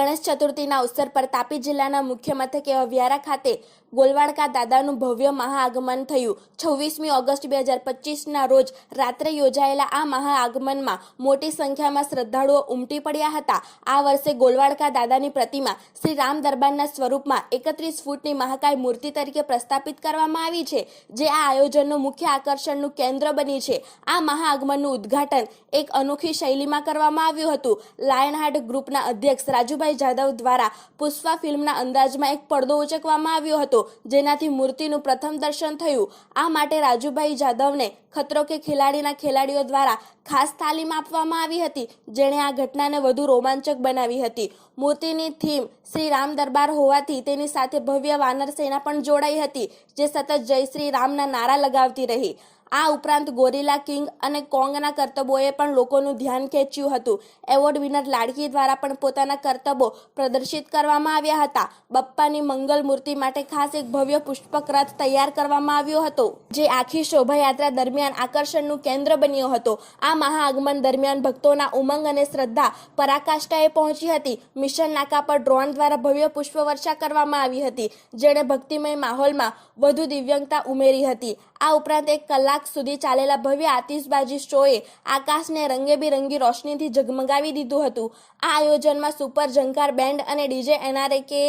ગણેશ ચતુર્થીના અવસર પર તાપી જિલ્લાના મુખ્ય મથકે વ્યારા ખાતે ગોલવાડકા દાદાનું ભવ્ય મહાઆગમન થયું. છવ્વીસમી ઓગસ્ટ બે હજાર પચીસના રોજ રાત્રે યોજાયેલા આ મહાઆગમનમાં મોટી સંખ્યામાં શ્રદ્ધાળુઓ ઉમટી પડ્યા હતા. આ વર્ષે ગોલવાડકા દાદાની પ્રતિમા શ્રી રામ દરબારના સ્વરૂપમાં એકત્રીસ ફૂટની મહાકાય મૂર્તિ તરીકે પ્રસ્થાપિત કરવામાં આવી છે, જે આ આયોજનનું મુખ્ય આકર્ષણનું કેન્દ્ર બની છે. આ મહાઆગમનનું ઉદ્ઘાટન એક અનોખી શૈલીમાં કરવામાં આવ્યું હતું. લાયનહાર્ટ ગ્રુપના અધ્યક્ષ રાજુભાઈ જાદવ દ્વારા પુષ્પા ફિલ્મના અંદાજમાં એક પડદો ઉચકવામાં આવ્યો હતો, જેનાથી મૂર્તિનું પ્રથમ દર્શન થયું. આ માટે રાજુભાઈ જાદવને ખતરો કે ખેલાડીના ખેલાડીઓ દ્વારા ખાસ તાલીમ આપવામાં આવી હતી, જેણે આ ઘટનાને વધુ રોમાંચક બનાવી હતી. મૂર્તિની થીમ શ્રી રામ દરબાર હોવાથી તેની સાથે ભવ્ય વાનર સેના પણ જોડાઈ હતી, જે સતત જય શ્રી રામના નારા લગાવતી રહી. આ ઉપરાંત ગોરિલા કિંગ અને કોંગના કરતબોએ પણ લોકોનું ધ્યાન ખેંચ્યું હતું. એવોર્ડ વિનર લાડકી દ્વારા પણ પોતાના કરતબો પ્રદર્શિત કરવામાં આવ્યા હતા. બપ્પાની મંગલ મૂર્તિ માટે ખાસ એક ભવ્ય પુષ્પક રથ તૈયાર કરવામાં આવ્યો હતો, જે આખી શોભાયાત્રા દરમિયાન આકર્ષણનું કેન્દ્ર બન્યો હતો. આ મહાઆગમન દરમિયાન ભક્તોના ઉમંગ અને શ્રદ્ધા પરાકાષ્ઠાએ પહોંચી હતી. મિશન નાકા પર ડ્રોન દ્વારા ભવ્ય પુષ્પવર્ષા કરવામાં આવી હતી, જેણે ભક્તિમય માહોલમાં વધુ દિવ્યંગતા ઉમેરી હતી. આ ઉપરાંત એક કલાક સુધી ચાલેલા ભવ્ય આતિશબાજી શોએ આકાશને રંગેબિરંગી રોશનીથી ઝગમગાવી દીધું હતું. આ આયોજનમાં સુપર ઝંકાર બેન્ડ અને ડીજે એનઆરકે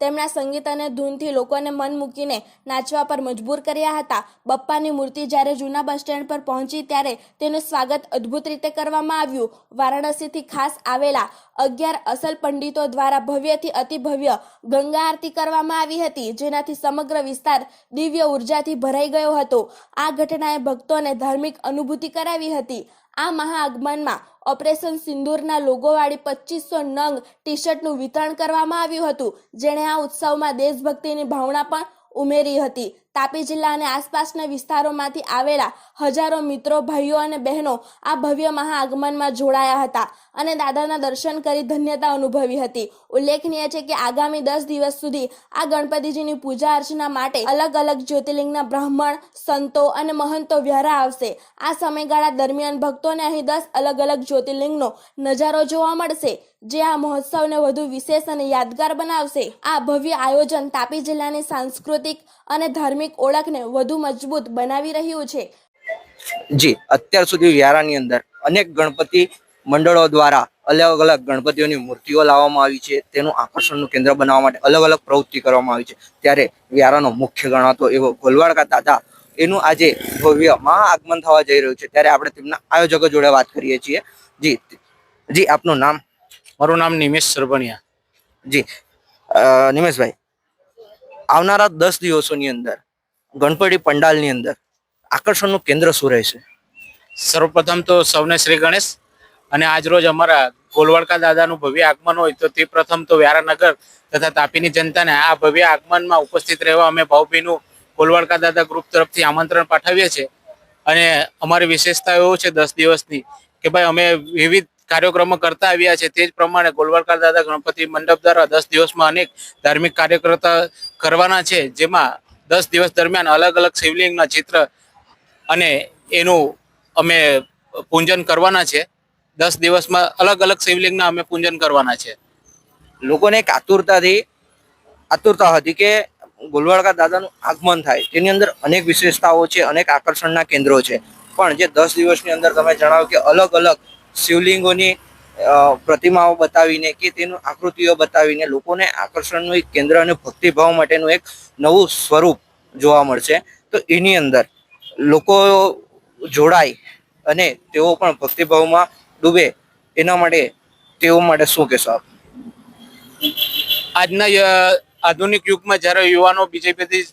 તેમના સંગીત અને ધૂનથી લોકોને મન મૂકીને નાચવા પર મજબૂર કર્યા હતા. બપ્પાની મૂર્તિ જ્યારે જૂના બસ સ્ટેન્ડ પર પહોંચી ત્યારે તેનું સ્વાગત અદ્ભુત રીતે કરવામાં આવ્યું. વારાણસીથી ખાસ આવેલા અગિયાર અસલ પંડિતો દ્વારા ભવ્યથી અતિ ભવ્ય ગંગા આરતી કરવામાં આવી હતી, જેનાથી સમગ્ર વિસ્તાર દિવ્ય ઉર્જાથી ભરાઈ ગયો હતો. આ ઘટનાએ ભક્તોને ધાર્મિક અનુભૂતિ કરાવી હતી. આ મહાઆગમનમાં ઓપરેશન સિંદૂરના લોગોવાળી પચીસો નંગ ટી શર્ટનું વિતરણ કરવામાં આવ્યું હતું. જેણે આ ઉત્સવમાં દેશભક્તિની ભાવના પણ ઉમેરી હતી. તાપી જિલ્લા અને આસપાસના વિસ્તારોમાંથી આવેલા હજારો મિત્રો, ભાઈઓ અને બહેનો આ ભવ્ય મહાઆગમનમાં જોડાયા હતા અને દાદાના દર્શન કરી ધન્યતા અનુભવી હતી. ઉલ્લેખનીય છે કે આગામી દસ દિવસ સુધી આ ગણપતિજીની પૂજા અર્ચના માટે અલગ અલગ જ્યોતિર્લિંગના બ્રાહ્મણ, સંતો અને મહંતો વ્યારા આવશે. આ સમયગાળા દરમિયાન ભક્તોને અહીં દસ અલગ અલગ જ્યોતિર્લિંગનો નજારો જોવા મળશે, જે આ મહોત્સવને વધુ વિશેષ અને યાદગાર બનાવશે. આ ભવ્ય આયોજન તાપી જિલ્લાની સાંસ્કૃતિક અને ધાર્મિક ઓળખને વધુ મજબૂત બનાવી રહ્યું છે. જી અત્યાર સુધી વ્યારાની અંદર અનેક ગણપતિ મંડળો દ્વારા અલગ અલગ ગણપતિઓની મૂર્તિઓ લાવવામાં આવી છે. તેનું આકર્ષણનું કેન્દ્ર બનાવવા માટે અલગ અલગ પ્રવૃત્તિ કરવામાં આવી છે. ત્યારે વ્યારાનો મુખ્ય ગણાતો એવો ગોલવાડકા દાદા એનું આજે ભવ્ય મહાઆગમન થવા જઈ રહ્યું છે. ત્યારે આપણે તેમના આયોજકો જોડે વાત કરીએ છીએ. જી જી આપનું નામ? મારું નામ નિમેશ સરવણિયા જી નિમેશભાઈ આવનારા દસ દિવસોની અંદર ગણપતિ પંડાલની અંદર આકર્ષણનું કેન્દ્ર શું રહેશે? સર્વપ્રથમ તો સૌને શ્રી ગણેશ અને આજ રોજ અમારા ગોલવાડકા દાદાનું ભવ્ય આગમન હોય તો તે પ્રથમ તો વ્યારાનગર તથા તાપીની જનતાને આ ભવ્ય આગમનમાં ઉપસ્થિત રહેવા અમે ભાવભીનું ગોલવાડકા દાદા ગ્રુપ તરફથી આમંત્રણ પાઠવીએ છીએ. અને અમારી વિશેષતા એવું છે દસ દિવસની કે ભાઈ અમે વિવિધ કાર્યક્રમો કરતા આવ્યા છે તે જ પ્રમાણે ગોલવાડકા દાદા ગણપતિ મંડપ દ્વારા દસ દિવસમાં અનેક ધાર્મિક કાર્યકર્તા કરવાના છે જેમાં દસ દિવસ દરમિયાન અલગ અલગ શિવલિંગના ચિત્ર અને એનું અમે પૂજન કરવાના છે. દસ દિવસમાં અલગ અલગ શિવલિંગના અમે પૂજન કરવાના છે. લોકોને એક આતુરતાથી આતુરતા હતી કે ગોલવાડકા દાદાનું આગમન થાય. તેની અંદર અનેક વિશેષતાઓ છે, અનેક આકર્ષણના કેન્દ્રો છે. પણ જે દસ દિવસની અંદર તમે જણાવો કે અલગ અલગ શિવલિંગોની પ્રતિમાઓ બતાવીને કે તેનું આકૃતિઓ બતાવીને લોકોને આકર્ષણનું એક કેન્દ્ર અને ભક્તિભાવ માટેનું એક નવું સ્વરૂપ જોવા મળશે. તો એની અંદર લોકો જોડાય અને તેઓ પણ ભક્તિભાવમાં ડૂબે. એના માટે તેઓ માટે શું કહેશો આપ? આજના આધુનિક યુગમાં જ્યારે યુવાનો બીજી બધી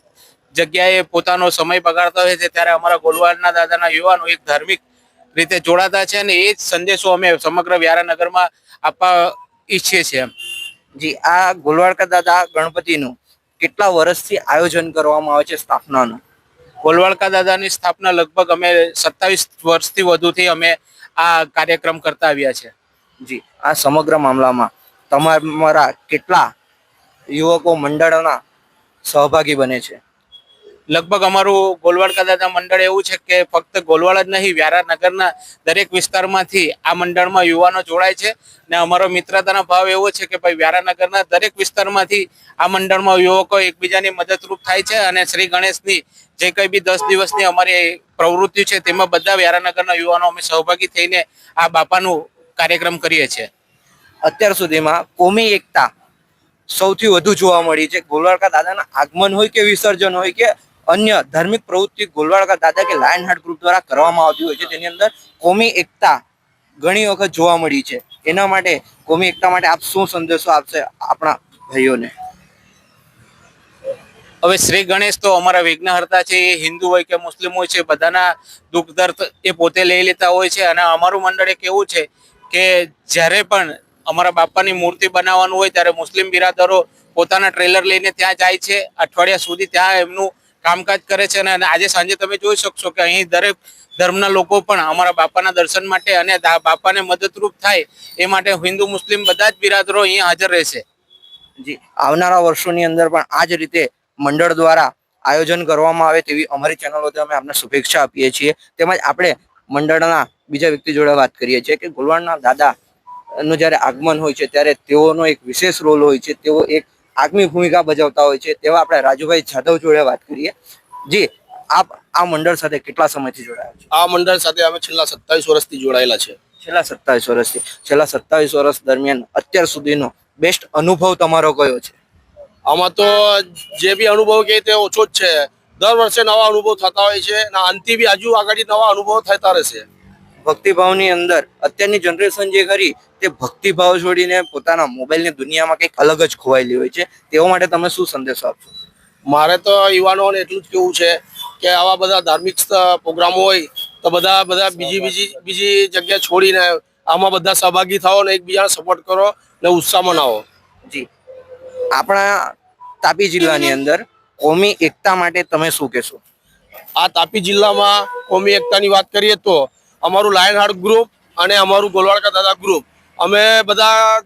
જગ્યાએ પોતાનો સમય બગાડતા હોય છે, ત્યારે અમારા ગોલવાડના દાદાના યુવાનો એક ધાર્મિક રીતે જોડાતા છે અને એ જ સંદેશો અમે સમગ્ર વ્યારાનગરમાં આપવા ઈચ્છીએ છીએ. જી આ ગોલવાડકા દાદા ગણપતિનું કેટલા વર્ષથી આયોજન કરવામાં આવે છે સ્થાપનાનું? ગોલવાડકા દાદાની સ્થાપના લગભગ અમે સત્તાવીસ વર્ષથી વધુથી અમે આ કાર્યક્રમ કરતા આવ્યા છે. જી આ સમગ્ર મામલામાં તમારા કેટલા યુવકો મંડળના સહભાગી બને છે? લગભગ અમારું ગોલવાડકા દાદા મંડળ એવું છે કે ફક્ત ગોલવાડ જ નહીં, વ્યારાનગરના દરેક વિસ્તારમાંથી આ મંડળમાં યુવાનો જોડાય છે. ને અમારો મિત્રતાનો ભાવ એવો છે કે ભાઈ વ્યારાનગરના દરેક વિસ્તારમાંથી આ મંડળમાં યુવકો એકબીજાની મદદરૂપ થાય છે અને શ્રી ગણેશની જે કંઈ બી દસ દિવસની અમારી પ્રવૃત્તિ છે તેમાં બધા વ્યારાનગરના યુવાનો અમે સહભાગી થઈને આ બાપાનું કાર્યક્રમ કરીએ છીએ. અત્યાર સુધીમાં કોમી એકતા સૌથી વધુ જોવા મળી છે. ગોલવાડકા દાદાના આગમન હોય કે વિસર્જન હોય કે અન્ય ધાર્મિક પ્રવૃત્તિ ગોલવાળકા દાદા કે લાયન હાર્ટ ગ્રુપ દ્વારા કરવામાં આવતી હોય છે. તેની અંદર કોમી એકતા ઘણી વખત જોવા મળી છે. એના માટે કોમી એકતા માટે આપ શું સંદેશો આપશે આપણા ભાઈઓને? હવે શ્રી ગણેશ તો અમારા વિઘ્નહર્તા છે, એ હિન્દુ હોય કે મુસ્લિમ હોય છે, બધાના દુઃખ દર્દ એ પોતે લઈ લેતા હોય છે. અને અમારું મંડળ એક એવું છે કે જ્યારે પણ અમારા બાપાની મૂર્તિ બનાવવાનું હોય ત્યારે મુસ્લિમ બિરાદરો પોતાના ટ્રેલર લઈને ત્યાં જાય છે. અઠવાડિયા સુધી ત્યાં એમનું કામકાજ કરે છે અને આજે સાંજે તમે જોઈ શકશો કે અહીં દરેક ધર્મના લોકો પણ અમારા બાપાના દર્શન માટે અને બાપાને મદદરૂપ થાય એ માટે હિન્દુ, મુસ્લિમ બધા જ બિરાદરો અહીંયા હાજર રહેશે. જી. આવનારા વર્ષોની અંદર પણ આ જ રીતે મંડળ દ્વારા આયોજન કરવામાં આવે તેવી અમારી ચેનલોથી અમે આપને શુભેચ્છા આપીએ છીએ. તેમજ આપણે મંડળના બીજા વ્યક્તિ જોડે વાત કરીએ છીએ કે ગુલવાણના દાદા નું જ્યારે આગમન હોય છે, ત્યારે તેઓનો એક વિશેષ રોલ હોય છે, તેઓ એક આગમી ભૂમિકા ભજવતા હોય છે તેવા આપણે રાજુભાઈ જાદવ જોડે વાત કરીએ. જી આપ આ મંડળ સાથે કેટલા સમયથી જોડાયા છો? આ મંડળ સાથે અમે છેલ્લા સત્તાવીસ વર્ષથી જોડાયેલા છે. છેલ્લા સત્તાવીસ વર્ષથી. છેલ્લા સત્તાવીસ વર્ષ દરમિયાન અત્યાર સુધીનો બેસ્ટ અનુભવ તમારો કયો છે? આમાં તો જે બી અનુભવ કે તે ઓછો જ છે. દર વર્ષે નવા અનુભવ થતા હોય છે અને આનથી બી હજુ આગળ નવા અનુભવ થતા રહેશે. ભક્તિભાવની અંદર અત્યારની જનરેશન જે ખરી તે ભક્તિભાવ છોડીને પોતાના મોબાઈલની દુનિયામાં કંઈક અલગ જ ખોવાયેલી હોય છે. તેઓ માટે તમે શું સંદેશો આપશો? મારે તો યુવાનોને એટલું જ કેવું છે કે આવા બધા ધાર્મિક પ્રોગ્રામો હોય તો બધા બધા બીજી બીજી બીજી જગ્યા છોડીને આમાં બધા સહભાગી થાઓ ને એકબીજાને સપોર્ટ કરો ને ઉત્સાહ મનાવો. જી. આપણા તાપી જિલ્લાની અંદર કોમી એકતા માટે તમે શું કહેશો? આ તાપી જિલ્લામાં કોમી એકતાની વાત કરીએ તો અમારું લાયન હાર્ટ ગ્રુપ અને અમારું ગોલવાડકા દાદા ગ્રુપ. અમે બધા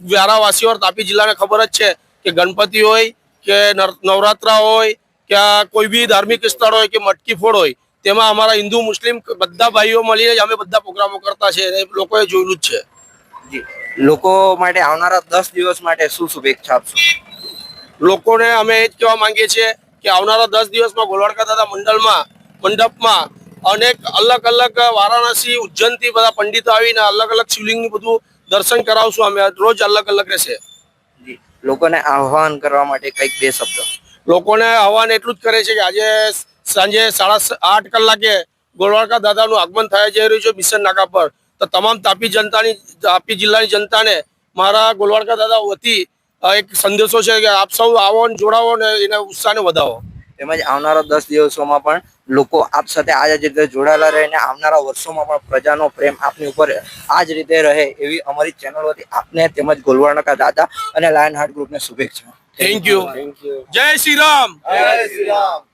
વ્યારાવાસીઓ તાપી જિલ્લાને ખબર જ છે કે ગણપતિ હોય કે નવરાત્રા હોય કે આ કોઈ બી ધાર્મિક સ્થળ હોય કે મટકી ફોડ હોય તેમાં અમારા હિન્દુ મુસ્લિમ બધા ભાઈઓ મળીને અમે બધા પ્રોગ્રામો કરતા છે અને લોકોએ જોયેલું જ છે. જી. લોકો માટે આવનારા દસ દિવસ માટે શું શુભેચ્છા આપશો? લોકોને અમે એ જ કહેવા માંગીએ છીએ કે આવનારા દસ દિવસમાં ગોલવાડકા દાદા મંડળમાં મંડપમાં અનેક અલગ અલગ વારાણસી ઉજ્જૈનથી બધા પંડિતો આવીને અલગ અલગ શિવલિંગનું બધું દર્શન કરાવશું. અમે રોજ અલગ અલગ રહેશે. લોકોને આહવાન કરવા માટે કંઈક બે શબ્દ. લોકોને આહવાન એટલું જ કરે છે કે આજે સાંજે સાડા આઠ કલાકે ગોલવાડકા દાદાનું આગમન થયા જઈ રહ્યું છે બિસન નાકા પર. તો તમામ તાપી જનતાની તાપી જિલ્લાની જનતાને મારા ગોલવાડકા દાદા વતી એક સંદેશો છે કે આપ સૌ આવો ને જોડાવો ને એના ઉત્સાહને વધાવો. તેમજ આવનારા દસ દિવસોમાં પણ લોકો આપ સાથે આ જ રીતે જોડાયેલા રહે અને આવનારા વર્ષોમાં પણ પ્રજાનો પ્રેમ આપની ઉપર આ જ રીતે રહે એવી અમારી ચેનલ વતી આપને તેમજ ગોલવાણકા દાદા અને લાયન હાર્ટ ગ્રુપને શુભેચ્છા. થેન્ક યુ જય શ્રી રામ. જય શ્રી રામ.